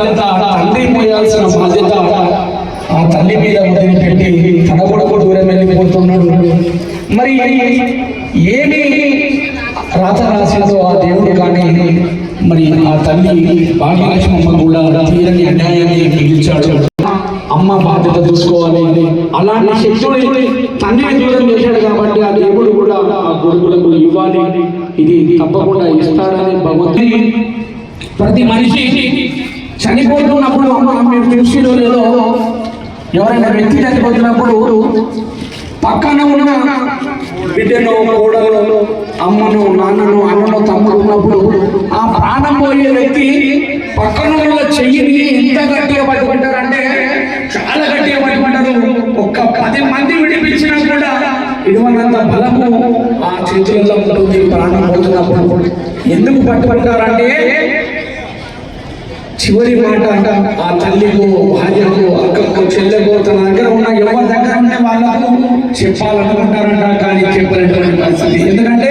బాధ్యత అంతా తండ్రి మోయాల్సిన బాధ్యత ఆ తల్లి మీద వదిలిపెట్టి తన కొడుకు దూరం వెళ్ళిపోతున్నాడు. మరి ఏమి రాత రాసిందో ఆ దేవుడు కానీ మరి ఆ తల్లి భాగ్యలక్ష్మమ్మ కూడా తీరని అన్యాయాన్ని మిగిల్చాడు అమ్మ బాధ్యత చూసుకోవాలి. అలాంటి శక్తుడు తండ్రిని దూరం చేశాడు కాబట్టి ఆ దేవుడు కూడా ఆ కొడుకులకు ఇవ్వాలి. ఇది తప్పకుండా ఇస్తాడని భగవంతుని ప్రతి మనిషి చనిపోతున్నప్పుడు మీరు చూసిరో లేదో ఎవరైనా వ్యక్తి చనిపోతున్నప్పుడు పక్కన ఉన్న బిడ్డను కోడలను అమ్మను నాన్నను అన్నను తమ్ముడు ఉన్నప్పుడు ఆ ప్రాణం పోయే వ్యక్తి పక్కన ఉన్న చెయ్యిని ఎంత గట్టిగా పట్టుకుంటారంటే చాలా గట్టిగా పట్టుకుంటారు. ఒక్క పది మంది విడిపించినా కూడా ఇటువంటి బలము ఆ చేతులలో ఉంటుంది ప్రాణం పోతున్నప్పుడు. ఎందుకు పట్టుకుంటారంటే చివరి మాట ఆ తల్లికో భార్యకు అక్కకు చెల్లెకో తన దగ్గర ఉన్న ఎవరి దగ్గర ఉంటే వాళ్ళకు చెప్పాలనుకుంటారంట కానీ చెప్పలేటువంటి పరిస్థితి. ఎందుకంటే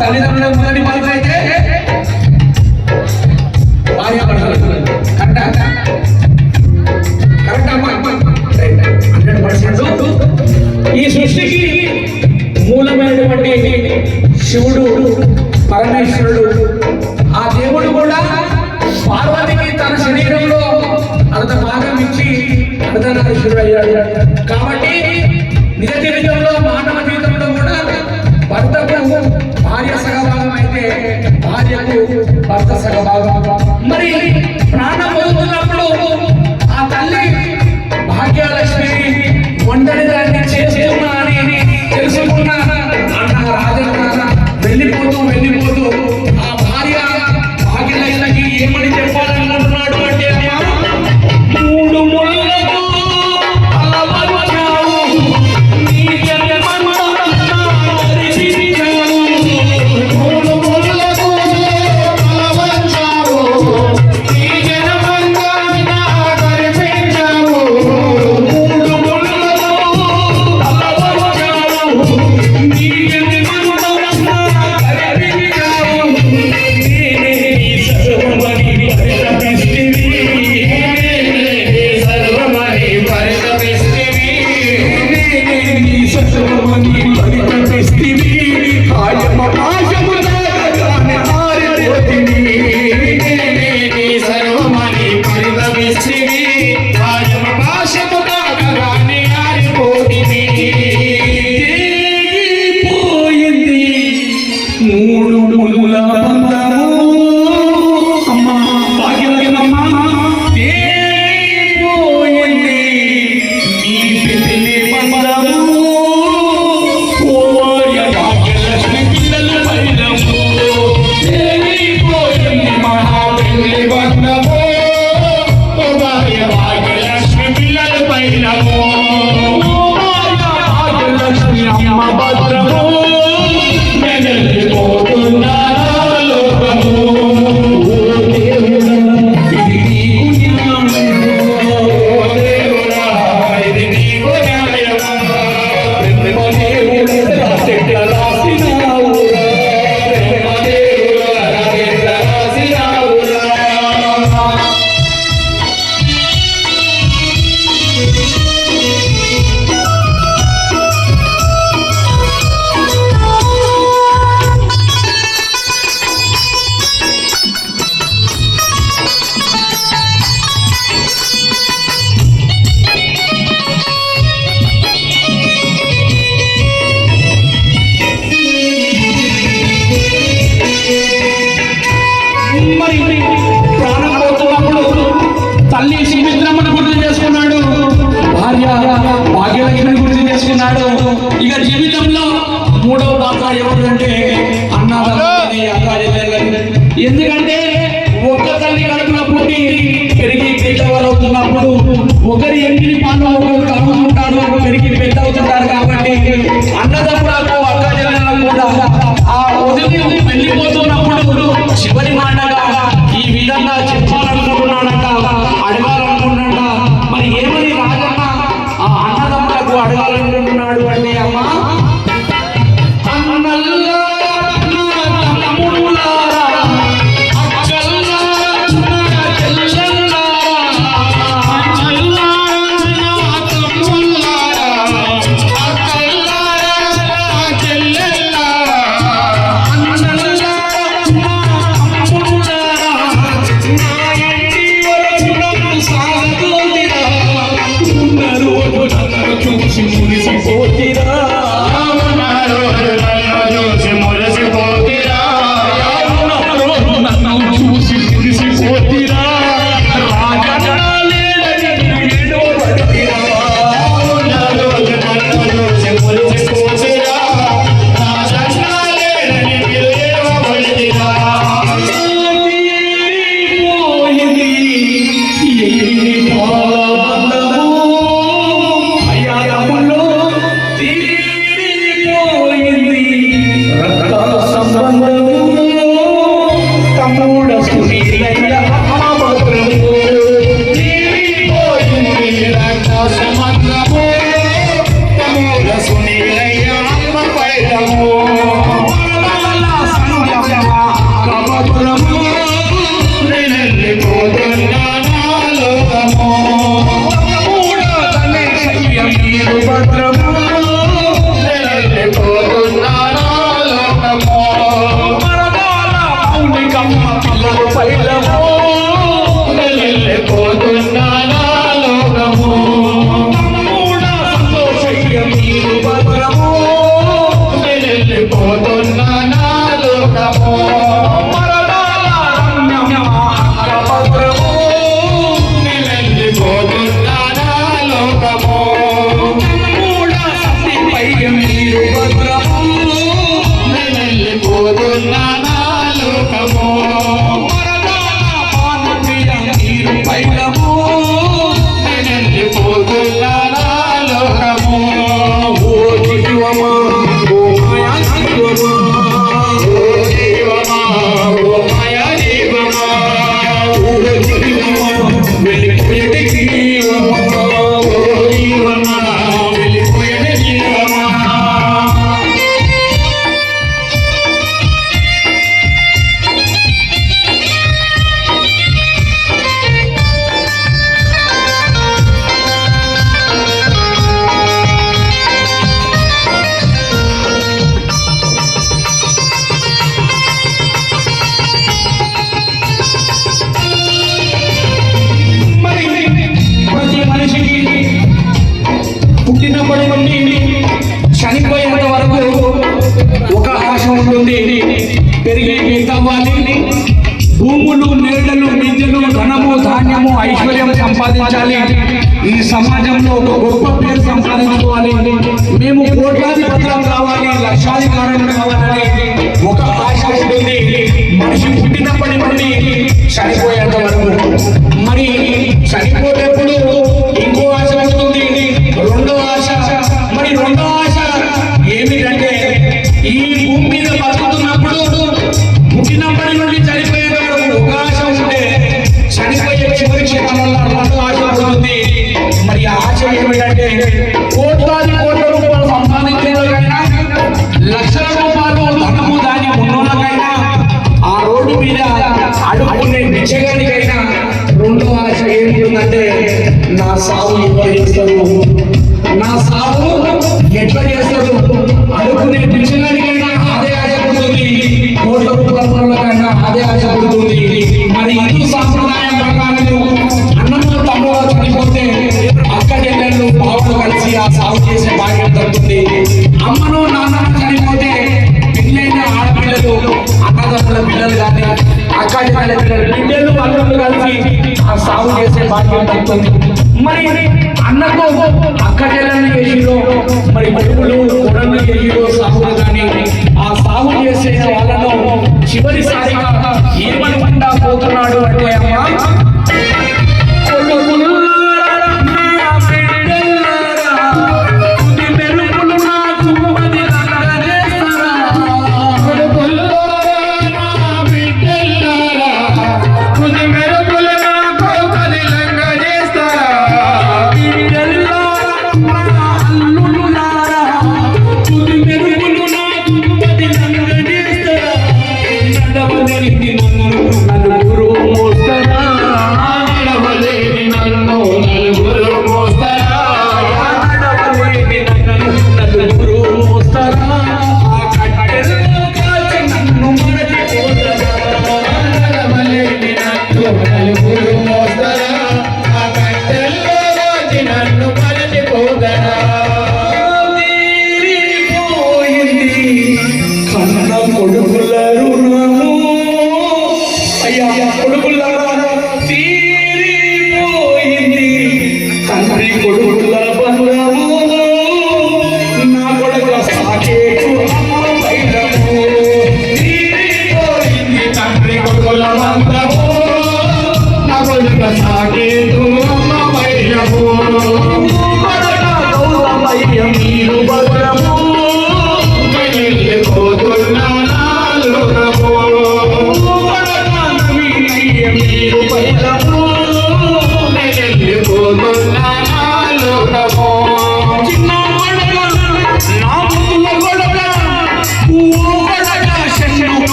తల్లిదండ్రుల మొదటి పలుకు అయితే ఈ సృష్టికి మూలమైనటువంటి శివుడు పరమేశ్వరుడు ఆ దేవుడు కూడా పార్వతికి తన శరీరంలో అంత భాగం ఇచ్చి అర్ధనారీశ్వరుడు అయ్యాడు. కాబట్టి अर्थसहभाग ఎందుకంటే ఒక్క తల్లి కడుపున పుట్టి పెరిగి పెద్దవారు అవుతున్నప్పుడు ఒకరి సంపాదించాలి. ఈ సమాజంలో ఒక గొప్ప పేరు సంపాదించుకోవాలి. మేము కోట్లాది పత్రం కావాలి లక్షాది కారణం కావాలని ఒక ఆశ ఉంటుంది. మనిషి పుట్టినప్పటి నుండి చనిపోయేంత వరకు. మరి చనిపోతే భాగ్యం దక్కుతుంది మరి అన్నకు అక్క చెల్లెలు చేసిలో మరి కొడుకులు కొడలు చేసిలో సాగులు కానీ ఆ సాగు చేసే వాళ్ళలో చివరిసారిగా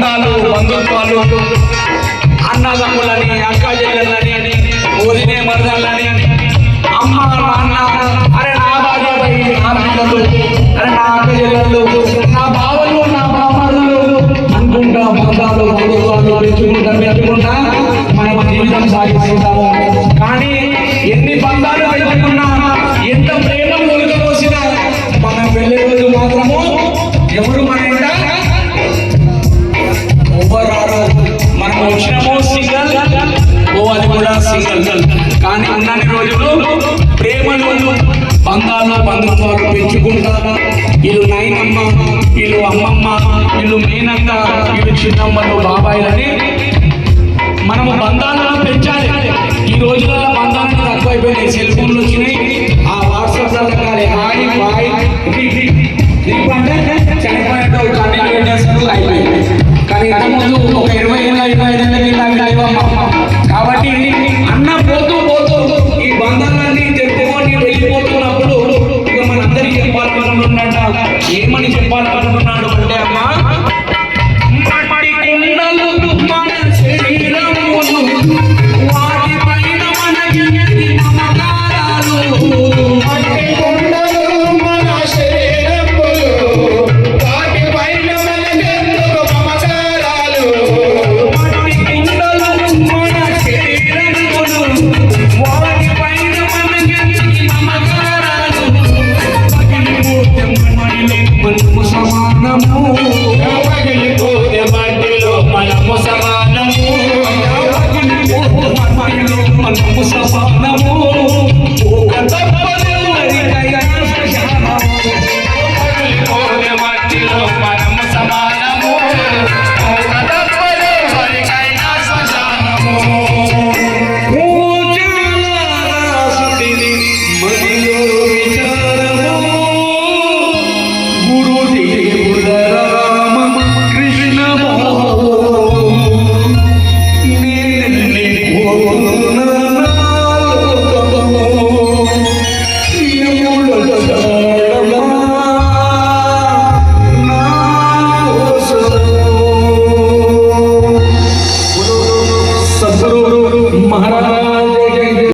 ಅಣ್ಣ ಅನ್ನೋದು ಒಂದೊಂದು ಅರ್ಬೋದು ಅಣ್ಣದ సింగల్ కానీ ఉన్నన్ని రోజులు ప్రేమలు బంధాలు బంధుత్వాలు పెంచుకుంటారు? వీళ్ళు నైనమ్మ వీళ్ళు అమ్మమ్మ వీళ్ళు మేనక్క వీళ్ళు చిన్నమ్మలు బాబాయిలని మనము బంధాలను పెంచాలి. ఈ రోజులలో బంధాలు తక్కువైపోయినాయి. సెల్ ఫోన్లు వచ్చినాయి. ఆ వాట్సాప్ తగ్గాలి హాయ్ బాయ్. అంటే చనిపోయిన కంటిన్యూ అయిపోయింది కానీ ఇంతకుముందు ఒక